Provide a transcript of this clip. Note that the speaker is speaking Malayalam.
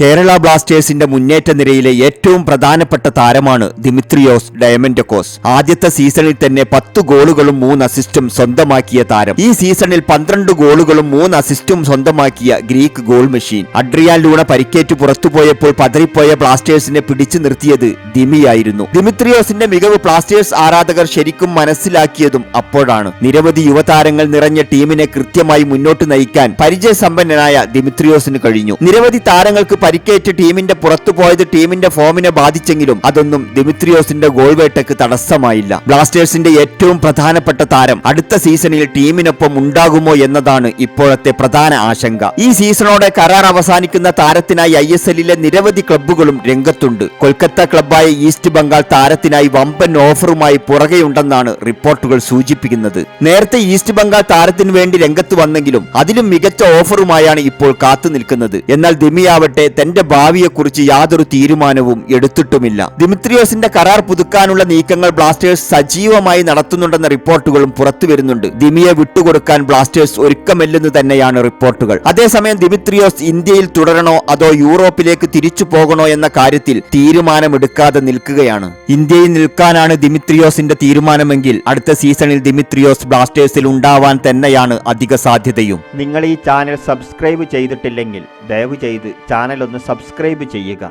കേരള ബ്ലാസ്റ്റേഴ്സിന്റെ മുന്നേറ്റ നിരയിലെ ഏറ്റവും പ്രധാനപ്പെട്ട താരമാണ് ദിമിത്രിയോസ് ഡയമൻഡക്കോസ് ആദ്യത്തെ സീസണിൽ തന്നെ പത്ത് ഗോളുകളും മൂന്ന് അസിസ്റ്റും സ്വന്തമാക്കിയ താരം. ഈ സീസണിൽ പന്ത്രണ്ട് ഗോളുകളും മൂന്ന് അസിസ്റ്റും സ്വന്തമാക്കിയ Greek goal machine. Adrian Luna പരിക്കേറ്റ് പുറത്തുപോയപ്പോൾ പതറിപ്പോയ ബ്ലാസ്റ്റേഴ്സിനെ പിടിച്ചു നിർത്തിയത് ദിമിയായിരുന്നു. ദിമിത്രിയോസിന്റെ മികവ് ബ്ലാസ്റ്റേഴ്സ് ആരാധകർ ശരിക്കും മനസ്സിലാക്കിയതും അപ്പോഴാണ്. നിരവധി യുവതാരങ്ങൾ നിറഞ്ഞ ടീമിനെ കൃത്യമായി മുന്നോട്ട് നയിക്കാൻ പരിചയസമ്പന്നനായ ദിമിത്രിയോസിന് കഴിഞ്ഞു. നിരവധി താരങ്ങൾക്ക് പരിക്കേറ്റ് ടീമിന്റെ പുറത്തു പോയത് ടീമിന്റെ ഫോമിനെ ബാധിച്ചെങ്കിലും അതൊന്നും ദിമിത്രിയോസിന്റെ ഗോൾ വേട്ടയ്ക്ക് തടസ്സമായില്ല. ബ്ലാസ്റ്റേഴ്സിന്റെ ഏറ്റവും പ്രധാനപ്പെട്ട താരം അടുത്ത സീസണിൽ ടീമിനൊപ്പം ഉണ്ടാകുമോ എന്നതാണ് ഇപ്പോഴത്തെ പ്രധാന ആശങ്ക. ഈ സീസണോടെ കരാർ അവസാനിക്കുന്ന താരത്തിനായി ഐ എസ് എല്ലിലെ നിരവധി ക്ലബ്ബുകളും രംഗത്തുണ്ട്. കൊൽക്കത്ത ക്ലബ്ബായ ഈസ്റ്റ് ബംഗാൾ താരത്തിനായി വമ്പൻ ഓഫറുമായി പുറകെയുണ്ടെന്നാണ് റിപ്പോർട്ടുകൾ സൂചിപ്പിക്കുന്നത്. നേരത്തെ ഈസ്റ്റ് ബംഗാൾ താരത്തിന് വേണ്ടി രംഗത്ത് വന്നെങ്കിലും അതിലും മികച്ച ഓഫറുമായാണ് ഇപ്പോൾ കാത്തു നിൽക്കുന്നത്. എന്നാൽ ദിമിയാവട്ടെ തന്റെ ഭാവിയെക്കുറിച്ച് യാതൊരു തീരുമാനവും എടുത്തിട്ടുമില്ല. ദിമിത്രിയോസിന്റെ കരാർ പുതുക്കാനുള്ള നീക്കങ്ങൾ ബ്ലാസ്റ്റേഴ്സ് സജീവമായി നടത്തുന്നുണ്ടെന്ന റിപ്പോർട്ടുകളും പുറത്തു വരുന്നുണ്ട്. ദിമിയെ വിട്ടുകൊടുക്കാൻ ബ്ലാസ്റ്റേഴ്സ് ഒരുക്കമില്ലെന്ന് തന്നെയാണ് റിപ്പോർട്ടുകൾ. അതേസമയം ദിമിത്രിയോസ് ഇന്ത്യയിൽ തുടരണോ അതോ യൂറോപ്പിലേക്ക് തിരിച്ചു പോകണോ എന്ന കാര്യത്തിൽ തീരുമാനമെടുക്കാതെ നിൽക്കുകയാണ്. ഇന്ത്യയിൽ നിൽക്കാനാണ് ദിമിത്രിയോസിന്റെ തീരുമാനമെങ്കിൽ അടുത്ത സീസണിൽ ദിമിത്രിയോസ് ബ്ലാസ്റ്റേഴ്സിൽ ഉണ്ടാവാൻ തന്നെയാണ് അധിക സാധ്യതയും. നിങ്ങൾ ഈ ചാനൽ സബ്സ്ക്രൈബ് ചെയ്തിട്ടില്ലെങ്കിൽ ദയവ് ചെയ്ത് ചാനൽ ഒന്ന് സബ്സ്ക്രൈബ് ചെയ്യുക